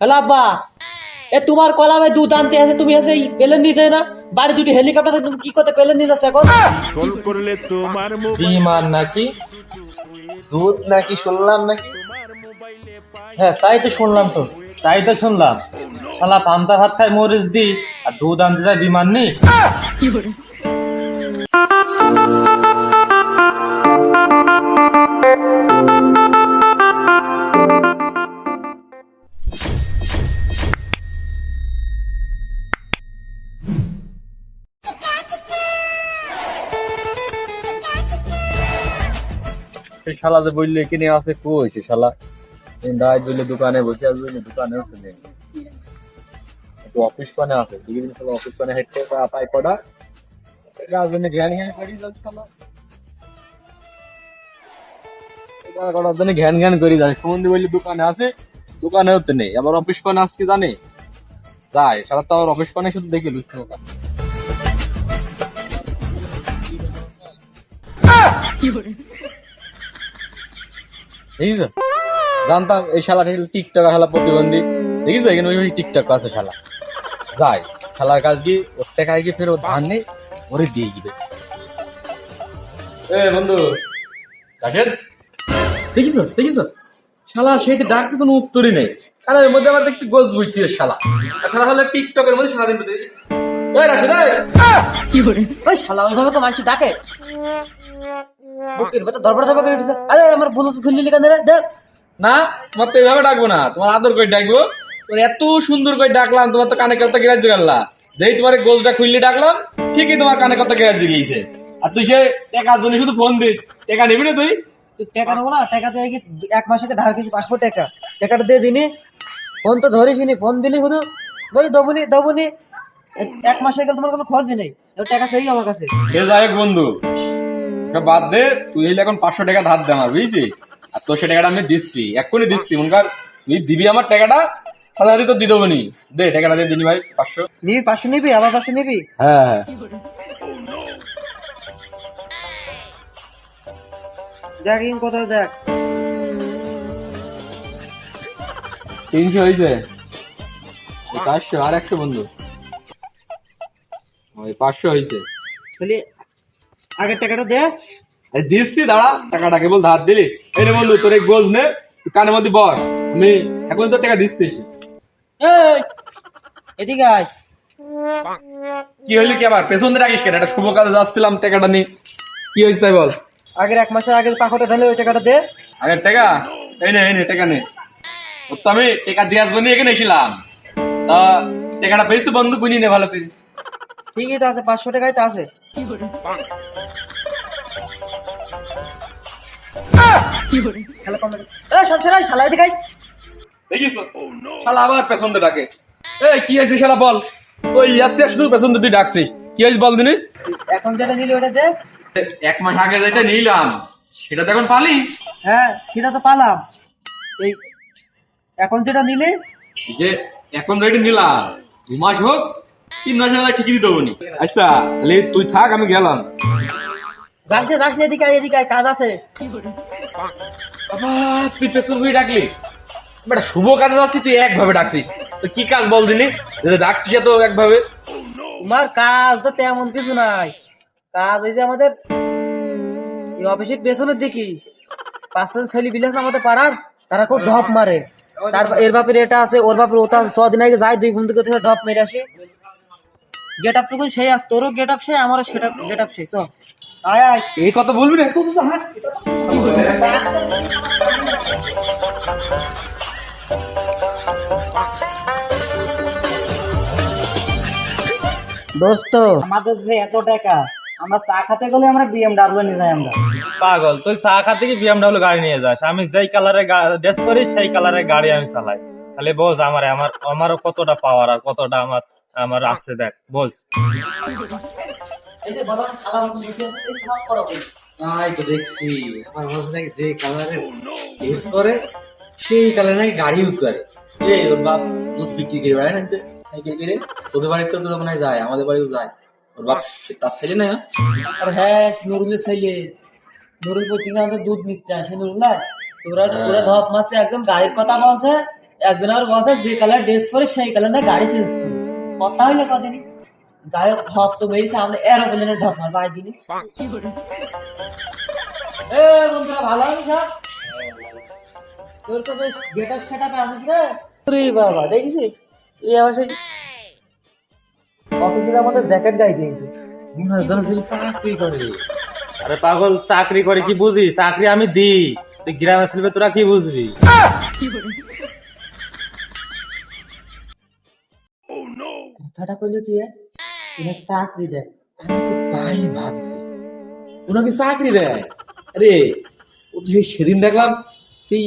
Hello আব্বা এ তোমার কলামে দুধ আনতে আছে তুমি আছে পেলেন নিচে না। বাড়ি দুটি হেলিকপ্টার তুমি কি করতে পেলেন নিয়ে যাচ্ছে এখন? কল করলে তোমার বিমান নাকি? দুধ নাকি শুনলাম নাকি? হ্যাঁ তাই তো শুনলাম তো তাই তো শুনলাম। শালা পান্তা ভাত খায় মরিচ দি আর দুধ আনতে যায় বিমান নেই সেই শালা যে বললে কিনে আছে কই সে শালা? রাত বললে, দোকানে বসে না দোকানেও তো অফিস পানে আছে দিন শালা অফিস পানে হেঁটে পাই কটা রাজধানী ঘ্যান ঘ্যান করি শালা। ঘ্যান ঘ্যান করি যায় সন্ধে বললে, দোকানে আছে? দোকানেও তো নেই। আবার অফিস পানে আজকে জানে? যায় সারা তো আমার অফিস পানে শুধু দেখে লুচি দোকান তো জানতাম এই শালা টিকটক শালা প্রতিবন্ধী। দেখিস এখানে ওই টিকটক আছে শালা। যাই শালার কাজ কি? ওর টাকায় কি ফের ও ধান নেই? ওরে দিয়ে দিবে। এ বন্ধু রাশেদ? দেখিস দেখিস শালা সেইটা ডাকছে? কোনো উত্তরই নেই। এর মধ্যে আবার দেখছি গোস বুঝছি শালা। শালা হলে টিকটকের মধ্যে সারাদিন তো দেখি এই রাশেদ এই! ওই শালা ওইভাবে তো মানুষ ডাকে। বুকের ভেতর ধরপড়া ধরপড়া করে উঠেছে আরে আমার বুলুট খুললি কেন রে দেখ। না তোমার তো এভাবে ডাকবো না তোমার আদর করে ডাকবো। তোর এত সুন্দর করে ডাকলাম তোমার তো কানে কথা গ্রাহ্য করলা। যেই তোমার গোলটা খুললে ডাকলাম ঠিকই তোমার কানে কথা গ্রাহ্য গিয়েছে। আর তুই সে টাকার জন্য শুধু ফোন দিস টাকা নিবি না তুই? টাকা নেব না টাকা দিয়ে কি এক মাসে ধার কিছু পাঁচশো টাকা? টাকাটা দিয়ে দিনি ফোন তো ধরিস ফোন দিলি শুধু। বলি দবনি দবনি এক মাস হয়ে গেল তোমার কোনো খোঁজই নেই। টাকা সেই আমার কাছে। যাই হোক বন্ধু বাদ দে তুই হইলে এখন পাঁচশো টাকা ধার দে আমার বুঝছি আর তোর সে টাকাটা আমি দিচ্ছি এক্ষুনি দিচ্ছি। মনকার তুই দিবি আমার টাকাটা সাথে তো দেবো নি দে টাকাটা দিয়ে দিনি ভাই পাঁচশো। নিবি পাঁচশো নিবি আবার পাঁচশো নিবি? হ্যাঁ হ্যাঁ। দেখ ইন কোথাও দেখ তিনশো হয়েছে। চারশো আর একশো বন্ধু। ওই পাঁচশো হয়েছে। আগের টাকাটা দে। আরে দিচ্ছি দাঁড়া টাকাটা কেবল ধার দিলি। এই রে বন্ধু তোর এই গোজ নে কানের মধ্যে বস আমি এখন তোর টাকা দিচ্ছি। এই এদিকে আয়। কি হইলি কি আবার? পেছন দিয়ে রাখিস কেন? একটা শুভ কাজে যাচ্ছিলাম টাকাটা নি কি হয়েছে তাই বল? আগের এক মাসের আগের পাঁচশোটা তাহলে ওই টাকাটা দে। আগের টাকা? এই নে এই নে টাকা নে। তো আমি টাকা দেওয়ার জন্য এখানে এসেছিলাম। তা টাকাটা পেয়েছি বন্ধু? বুঝি নে ভালো করে। ঠিকই তো আছে পাঁচশো টাকাই তো আছে। খেলা কম লাগে। এই, সব ছেড়ে আয়, শালা এদিকে আয়। দেখিস? শালা আবার পেছন দিয়ে ডাকে। এই কি হয়েছে শালা বল? ওই যাচ্ছে শুধু পেছন দিয়ে ডাকছিস। কি হয়েছে বল দিনি? এখন যেটা নিলি ওটা দে এক মাস আগে যেটা নিলাম সেটা তো এখন পালি। হ্যাঁ সেটা তো পালাম। এই এখন যেটা নিলি? যে এখন যেটা নিলাম দু মাস হোক তিন ঠিকই দিতে হবনি আচ্ছা তাহলে তুই থাক আমি গেলাম। যাস না যাস না এদিকে আয়, এদিকে আয়, কাজ আছে। বাবা তুই পেছন ঘুরে ডাকলি? বেটা শুভ কাজে যাচ্ছি তুই একভাবে ডাকছিস। তো কি কাজ বল দিনি যে ডাকছিস একভাবে? তোমার কাজ তো তেমন কিছু নাই। কাজ ওই যে আমাদের এই অফিসের পেছনের দিকে। পাঁচজন ছেলে বিলাস আমাদের পাড়ার তারা খুব ঢপ মারে। তারপর এর বাপের এটা আছে ওর বাপের ওটা আছে। ছদিন আগে যায় দুই বন্ধুকে থেকে ঢপ মেরে আসে। গেট আপ টুকু সেই আস তোরও গেট আপ সেই আমারও সেটা গেট আপ সেই চ আয় আয়। এই কথা বলবি না দোস্ত আমাদের যে এত টাকা আমরা চা খাতে গেলে আমরা বিএমডাব্লিউ নিয়ে যাই আমরা। পাগল তুই চা খাতে কি বিএমডাব্লিউ গাড়ি নিয়ে যাস। আমি যেই কালারে ড্রেস করি সেই কালারে গাড়ি আমি চালাই। তাহলে বোঝ আমার আমার আমারও কতটা পাওয়ার আর কতটা আমার আমার আসছে দেখ বোঝ এই যে বাবা খালা মতো বসে আছে, করো। বলি। তাই তো দেখছি। আমার নাকি যে ইউজ করে সেই কালার নাকি গাড়ি ইউজ করে। এই ওর বাপ দুধ বিক্রি করে বেড়ায় না সাইকেল কিনে তোদের বাড়িতে তো মনে হয় যায় আমাদের বাড়িও যায়। ওর বাপ তার ছেলে না আর হ্যাঁ নুরুলের ছেলে। নুরুল প্রতিদিন দুধ নিতে আসে নুরুল্লাহ ওরা ওরা ঢপ মারছে একদম গাড়ির কথা বলছে একদিন আর বসে যে কালার ড্রেস পরে সেই কালার না গাড়ি চেঞ্জ করে কথা হইলে কদিনই যাই হোক ঢপ তো বেরিয়েছে আমরা এরোপ্লেনের ঢপ মার বাই দিনই এ বন্ধুরা ভালো আছিস সব? তোর তো বেশ গেট আপ সেট আপ আসিস রে। রে বাবা দেখেছিস? এই আবার সেই অফিসের আমাদের জ্যাকেট গাই দিয়েছে। মনে হয় যেন ছেলে চাকরি করে। আরে পাগল চাকরি করে কি বুঝি চাকরি আমি দিই। তুই গ্রামের ছেলে তোরা কি বুঝবি? কথাটা কইলো কি চাকরি দেয়। আমি তো তাই ভাবছি। ওনাকে চাকরি দেয়? আরে সেদিন দেখলাম এই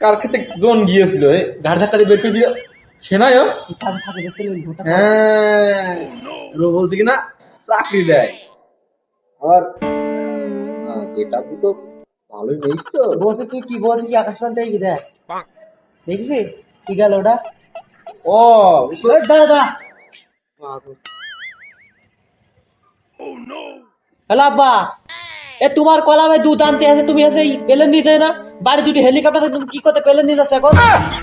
কার ক্ষেত্রে জন গিয়েছিল এ, ঘাড় ধাক্কা দিয়ে বের করে দিয়ে সে নয় হ্যাঁ বলছে কি না চাকরি দেয়। আবার এটা তো ভালোই নেইস তো। বসে তুই কি বলছিস কি আকাশমান থেকে কি দেখ দেখেছিস কি গেল ওটা? ও দাঁড়া দাঁড়া। হ্যালো আব্বা। এ তোমার কলামে দুধ আনতে আছে তুমি আছে পেলেন নিয়ে যায় না? বাড়ি দুটি হেলিকপ্টার তুমি কি করতে পেলেন নিয়ে যাচ্ছে এখন?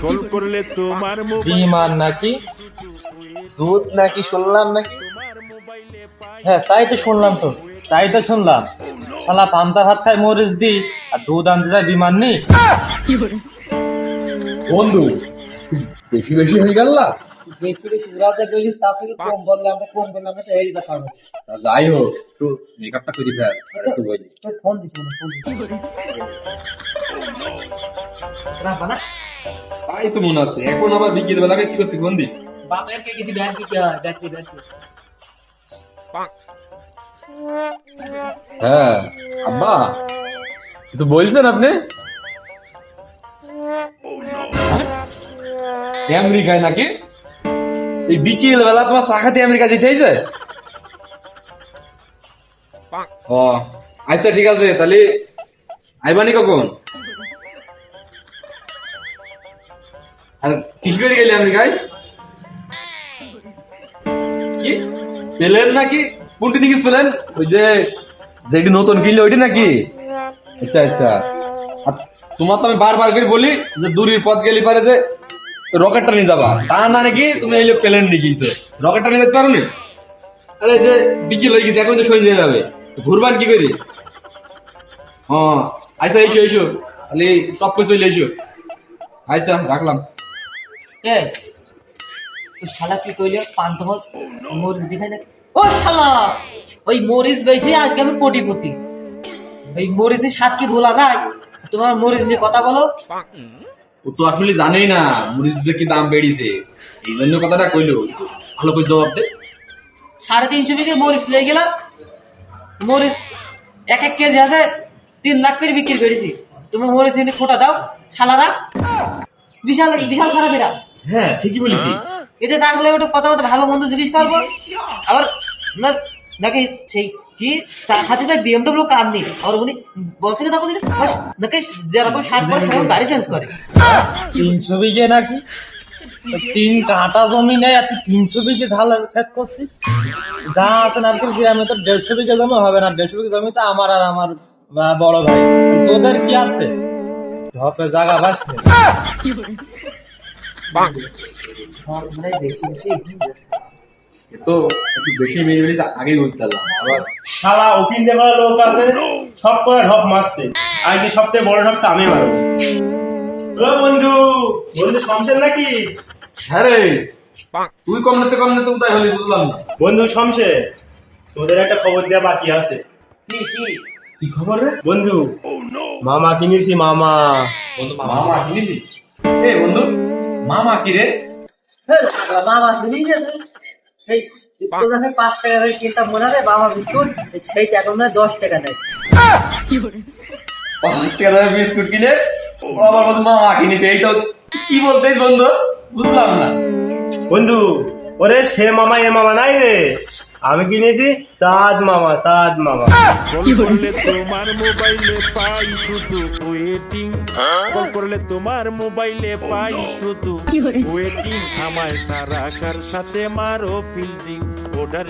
কল করলে তোমার বিমান নাকি? দুধ নাকি শুনলাম নাকি? হ্যাঁ তাই তো শুনলাম তো তাই তো শুনলাম। শালা পান্তা ভাত খায় মরিচ দি আর দুধ আনতে যায় বিমান নেই? বন্ধু বেশি বেশি হয়ে গেল না? বেশি বেশি উড়াতে গেছিস তার থেকে কম বললে আমরা কম বললে আমরা এই কথা হবে যাই হোক একটু মেকআপটা করে ফেল একটু বলি। তোর ফোন দিছি মানে ফোন দিছি। তাই তো মনে আছে এখন আবার বিকেল বেলাকে কি করতে ফোন দি বাপের কে কিছু ব্যাংক দিতে হয় ব্যাংক দিতে ব্যাংক হ্যাঁ আব্বা কিছু বলছেন আপনি? আমেরিকায় নাকি? এই বিকেল বেলা তোমার চাকাতে আমেরিকা যেতে হয়েছে ও আচ্ছা ঠিক আছে, তাহলে আইবানি কখন? আর কিস করে গেলি আমেরিকায়? কি? পেলেন নাকি? কোনটি নিকিস পেলেন? ওই যে, যেটি নতুন কিনলে ওইটি নাকি? আচ্ছা আচ্ছা। তোমার তো আমি বারবার করে বলি যে দূরের পথ গেলি পারে যে রকেটটা নিয়ে যাবা। তা না নাকি তুমি এই প্লেন নিয়ে গিয়েছো রকেটটা নিয়ে যেতে পারো নি আরে যে বিকেল হয়ে গেছে, এখন তো সই হয়ে যাবে। ঘুরবান কি করি? হ্যাঁ আচ্ছা এসো এসো। খালি সব কিছু চলে এসো। আচ্ছা রাখলাম। তুই শালা কি কইলে? পান্ত হল মরিচ দেখাই না ও শালা! ওই মরিচ বেশি, আজকে আমি কোটিপতি। ওই মরিচের স্বাদ কি ভোলা যায়? তোমার মরিচ নিয়ে কথা বলো। ও তো আসলে জানেই না কি দাম বেড়েছে। এই জন্য কথাটা কইলো। ভালো করে জবাব দে। সাড়ে তিনশো বিঘে মরিচ গেলাম। মরিচ এক এক কেজি আছে তিন লাখ করে বিক্রি করেছি। তুমি মরিচ এনে খোটা দাও শালারা। বিশাল বিশাল খারাপ এরা। হ্যাঁ ঠিকই বলেছি। এতে থাকলে ওটা কথা বলতে ভালো মন্দ জিজ্ঞেস করব। আবার নাকি সেই কি? চা- হাতে তাই বিএমডব্লিউ কার নেই আর উনি বলছে কি তখন নাকি যেরকম শার্ট পরে সেরকম গাড়ি চেঞ্জ করে। তিনশো বিঘে নাকি? তিন কাঁটা জমি নেই আর তুই তিনশো বিঘে ঝাল ফেক করছিস? যা আছে নারকেল গ্রামে তো দেড়শো বিঘে জমি হবে না দেড়শো বিঘে জমি তো আমার আর আমার বড় ভাই। তোদের কি আছে? ঢপে জায়গা বাস নেই। মানে বেশি বেশি তো একটু বেশি মেরে আগেই বুঝতে পারলাম আবার। শালা লোক আছে সব করে ঢপ মারছে। আজকে সবথেকে বড় ঢপটা আমি মারব। ও বন্ধু বন্ধু শমশের নাকি? হ্যাঁ রে তুই কম নিতে কম নিতে তাই হলি বুঝলাম না। বন্ধু শমশের তোদের একটা খবর দেওয়া বাকি আছে। কি কি? কি খবর রে? বন্ধু মামা কিনেছি মামা। বন্ধু মামা কিনেছি? এ বন্ধু মামা কি রে? হেই, পাগলা, বাবা শুনি যে তুই সেই স্কুল যখন পাঁচ টাকা করে কিনতাম মনে হবে বাবা বিস্কুট সেই এখন নয় দশ টাকা দেয়। পাঁচ টাকা দামের বিস্কুট কিনে বলছে কিনেছে এই তো। কি বলতে বন্ধু? বুঝলাম না। বন্ধু ওরে সে মামা এ মামা নাই রে। আমি কিনেছি সাদ মামা সাদ মামা। করলে তোমার মোবাইলে পাই শুধু ওয়েটিং। কল করলে তোমার মোবাইলে পাই শুধু ওয়েটিং। আমায় সারা কার সাথে মারো ফিল্ডিং। অর্ডার